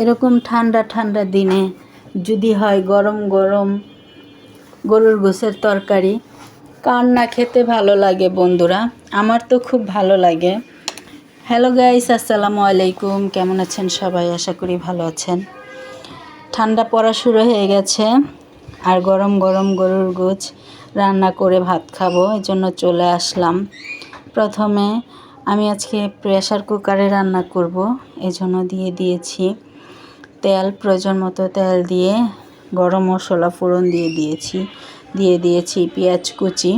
এরকম ঠান্ডা ঠান্ডা দিনে যদি হয় গরম গরম গরুর গোসের তরকারি। কার না খেতে ভালো লাগে বন্ধুরা? আমার তো খুব ভালো লাগে। হ্যালো গাইস আসসালামু আলাইকুম। কেমন আছেন সবাই? আশা করি ভালো আছেন। ঠান্ডা পড়া শুরু হয়ে গেছে। আর গরম গরম গরুর গোছ রান্না করে ভাত খাব এই জন্য চলে আসলাম। প্রথমে আমি আজকে প্রেশার কুকারে রান্না করব এই জন্য দিয়ে দিয়েছি তেল, প্রয়োজন মতো তেল দিয়ে গরম মশলা ফোড়ন দিয়ে দিয়েছি। দিয়ে দিয়েছি পেঁয়াজ কুচি।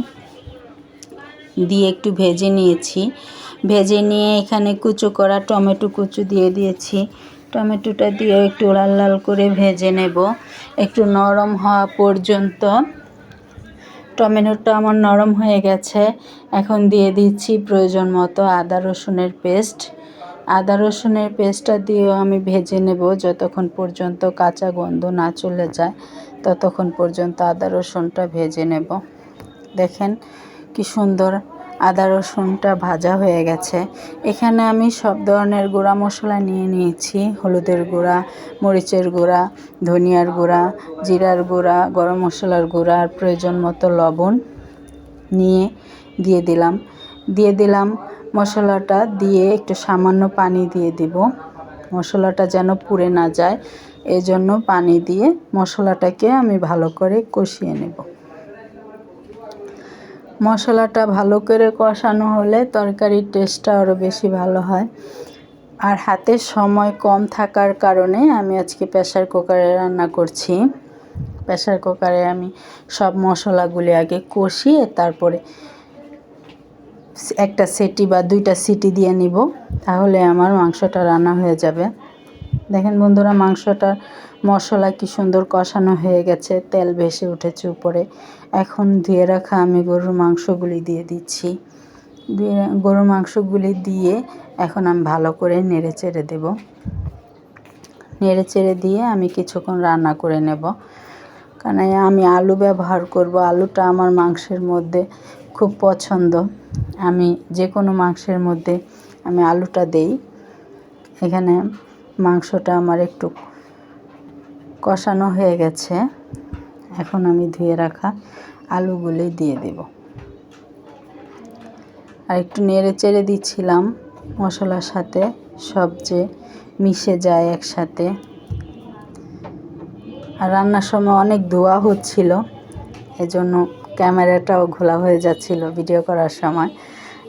দিয়ে একটু ভেজে নিয়েছি। ভেজে নিয়ে এখানে কুচো করা টমেটো কুচু দিয়ে দিয়েছি। টমেটোটা দিয়ে একটু লাল লাল করে ভেজে নেব। একটু নরম হওয়া পর্যন্ত। টমেটোটা আমার নরম হয়ে গেছে। এখন দিয়ে দিচ্ছি প্রয়োজন মতো আদা রসুনের পেস্ট। আদা রসুনের পেস্টটা দিয়েও আমি ভেজে নেব যতক্ষণ পর্যন্ত কাঁচা গন্ধ না চলে যায়, ততক্ষণ পর্যন্ত আদা রসুনটা ভেজে নেব। দেখেন কি সুন্দর আদা রসুনটা ভাজা হয়ে গেছে। এখানে আমি সব ধরনের গুঁড়া মশলা নিয়ে নিয়েছি, হলুদের গুঁড়া, মরিচের গুঁড়া, ধনিয়ার গুঁড়া, জিরার গুঁড়া, গরম মশলার গুঁড়া আর প্রয়োজন মতো লবণ নিয়ে দিয়ে দিলাম। দিয়ে দিলাম মশলাটা দিয়ে একটু সামান্য পানি দিয়ে দিব। মশলাটা যেন পুড়ে না যায়, এজন্য পানি দিয়ে মশলাটাকে আমি ভালো করে কষিয়ে নেব। মশলাটা ভালো করে কষানো হলে তরকারির টেস্টটা আরও বেশি ভালো হয়। আর হাতে সময় কম থাকার কারণে আমি আজকে প্রেশার কুকারে রান্না করছি। প্রেশার কুকারে আমি সব মশলাগুলি আগে কষিয়ে তারপরে একটা সিটি বা দুইটা সিটি দিয়ে নিব, তাহলে আমার মাংসটা রান্না হয়ে যাবে। দেখেন বন্ধুরা মাংসটা মশলা কি সুন্দর কষানো হয়ে গেছে, তেল ভেসে উঠেছে উপরে। এখন ধুয়ে রাখা আমি গরুর মাংসগুলি দিয়ে দিচ্ছি। গরুর মাংসগুলি দিয়ে এখন আমি ভালো করে নেড়ে চেড়ে দেব। নেড়ে চেড়ে দিয়ে আমি কিছুক্ষণ রান্না করে নেব। কারণ আমি আলু ব্যবহার করব। আলুটা আমার মাংসের মধ্যে খুব পছন্দ। আমি যে কোনো মাংসের মধ্যে আমি আলুটা দেই। এখানে মাংসটা আমার একটু কষানো হয়ে গেছে। এখন আমি ধুয়ে রাখা আলুগুলি দিয়ে দেব। আর একটু নেড়ে চেড়ে দিচ্ছিলাম মশলার সাথে। সব যে মিশে যায় একসাথে। আর রান্নার সময় অনেক ধোয়া হচ্ছিল, এজন্য ক্যামেরাটাও ঘোলা হয়ে যাচ্ছিল ভিডিও করার সময়।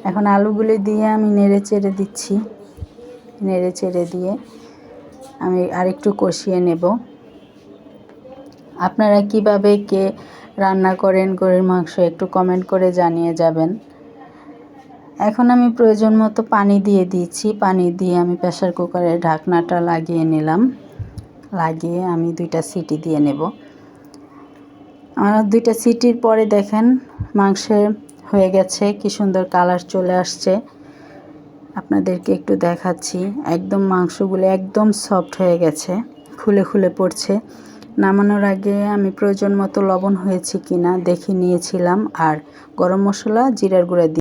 এখন আলুগুলি দিয়ে আমি নেড়ে চেড়ে দিচ্ছি। নেড়ে চেড়ে দিয়ে আমি আরেকটু কষিয়ে নেব। আপনারা কীভাবে কে রান্না করেন, গরুর মাংস একটু কমেন্ট করে জানিয়ে যাবেন। এখন আমি প্রয়োজন মতো পানি দিয়ে দিয়েছি। পানি দিয়ে আমি প্রেশার কুকারের ঢাকনাটা লাগিয়ে নিলাম। লাগিয়ে আমি দুইটা সিটি দিয়ে নেব। আমার দুইটা সিটির পরে দেখেন মাংসের হয়ে গেছে, কি সুন্দর কালার চলে আসছে। আপনাদেরকে একটু দেখাচ্ছি, একদম মাংসগুলো একদম সফট হয়ে গেছে, খুলে খুলে পড়ছে। নামানোর আগে আমি প্রয়োজন মতো লবণ হয়েছে কিনা দেখে নিয়েছিলাম, আর গরম মশলা, জিরার গুঁড়া